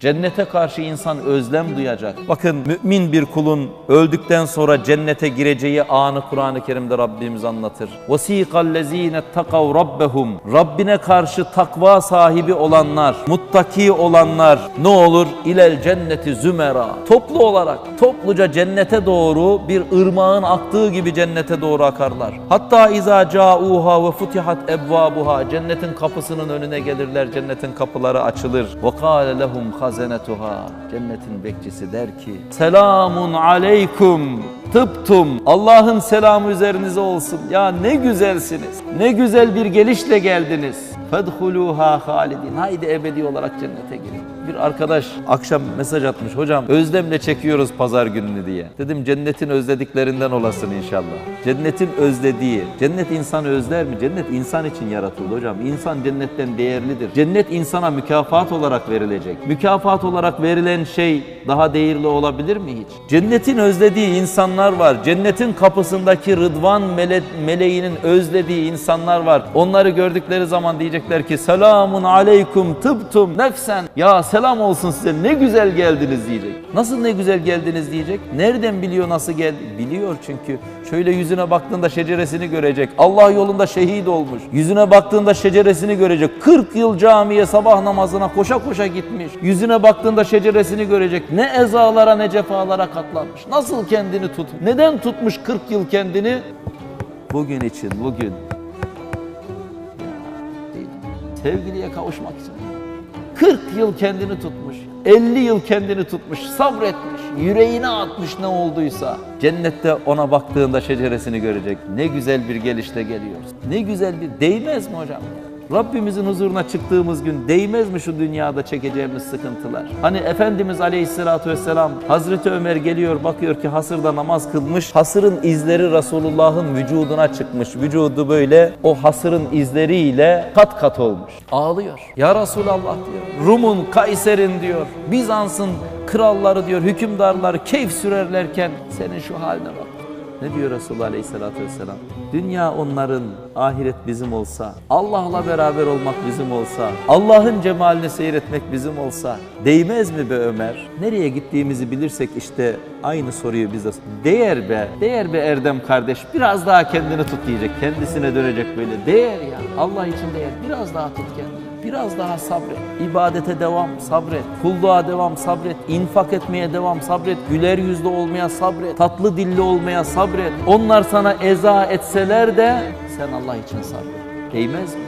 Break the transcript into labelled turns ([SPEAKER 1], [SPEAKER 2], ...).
[SPEAKER 1] Cennete karşı insan özlem duyacak. Bakın mümin bir kulun öldükten sonra cennete gireceği anı Kur'an-ı Kerim'de Rabbimiz anlatır. وَس۪يقَ الَّذ۪ينَ اتَّقَوْ رَبَّهُمْ Rabbine karşı takva sahibi olanlar, muttaki olanlar ne olur? İlel cenneti zümera. Toplu olarak, topluca cennete doğru bir ırmağın aktığı gibi cennete doğru akarlar. Hatta izâ câûhâ ve futihat ebvâbuhâ. Cennetin kapısının önüne gelirler, cennetin kapıları açılır. Ve kâle lehum hazenetuhâ. Cennetin bekçisi der ki, Selamun aleykum tıptum. Allah'ın selamı üzerinize olsun. Ya ne güzelsiniz. Ne güzel bir gelişle geldiniz. Fedhuluha halidin. Haydi ebedi olarak cennete girin. Bir arkadaş akşam mesaj atmış. Hocam özlemle çekiyoruz pazar gününü diye. Dedim cennetin özlediklerinden olasın inşallah. Cennetin özlediği. Cennet insanı özler mi? Cennet insan için yaratıldı hocam. İnsan cennetten değerlidir. Cennet insana mükafat olarak verilecek. Mükafat olarak verilen şey daha değerli olabilir mi hiç? Cennetin özlediği insanlar var. Cennetin kapısındaki Rıdvan mele meleğinin özlediği insanlar var. Onları gördükleri zaman diyecekler ki selamun aleykum tıbtum nefsen. Ya selam olsun size ne güzel geldiniz diyecek. Nasıl ne güzel geldiniz diyecek. Nereden biliyor nasıl geldi? Biliyor çünkü. Şöyle yüzüne baktığında şeceresini görecek. Allah yolunda şehit olmuş. Yüzüne baktığında şeceresini görecek. 40 yıl camiye sabah namazına koşa koşa gitmiş. Yüzüne baktığında şeceresini görecek. Ne ezalara ne cefalara katlanmış. Nasıl kendini tut? Neden tutmuş 40 yıl kendini? Bugün için, bugün. Sevgiliye kavuşmak için. 40 yıl kendini tutmuş. 50 yıl kendini tutmuş, sabretmiş, yüreğine atmış ne olduysa. Cennette ona baktığında şeceresini görecek. Ne güzel bir gelişte geliyoruz. Ne güzel bir, değmez mi hocam? Rabbimizin huzuruna çıktığımız gün değmez mi şu dünyada çekeceğimiz sıkıntılar? Hani Efendimiz Aleyhisselatü Vesselam Hazreti Ömer geliyor bakıyor ki hasırda namaz kılmış. Hasırın izleri Resulullah'ın vücuduna çıkmış. Vücudu böyle o hasırın izleriyle kat kat olmuş. Ağlıyor. Ya Resulallah diyor. Rum'un, Kayser'in diyor. Bizans'ın kralları diyor, hükümdarları keyif sürerlerken senin şu haline bak. Ne diyor Resulullah Aleyhisselatü Vesselam? Dünya onların, ahiret bizim olsa, Allah'la beraber olmak bizim olsa, Allah'ın cemalini seyretmek bizim olsa, değmez mi be Ömer? Nereye gittiğimizi bilirsek işte aynı soruyu bize Değer be, değer be Erdem kardeş, biraz daha kendini tut diyecek, kendisine dönecek böyle. Değer ya, Allah için değer, biraz daha tut kendini. Biraz daha sabret. İbadete devam, sabret. Kulluğa devam, sabret. İnfak etmeye devam, sabret. Güler yüzlü olmaya sabret. Tatlı dilli olmaya sabret. Onlar sana eza etseler de sen Allah için sabret. Değmez mi?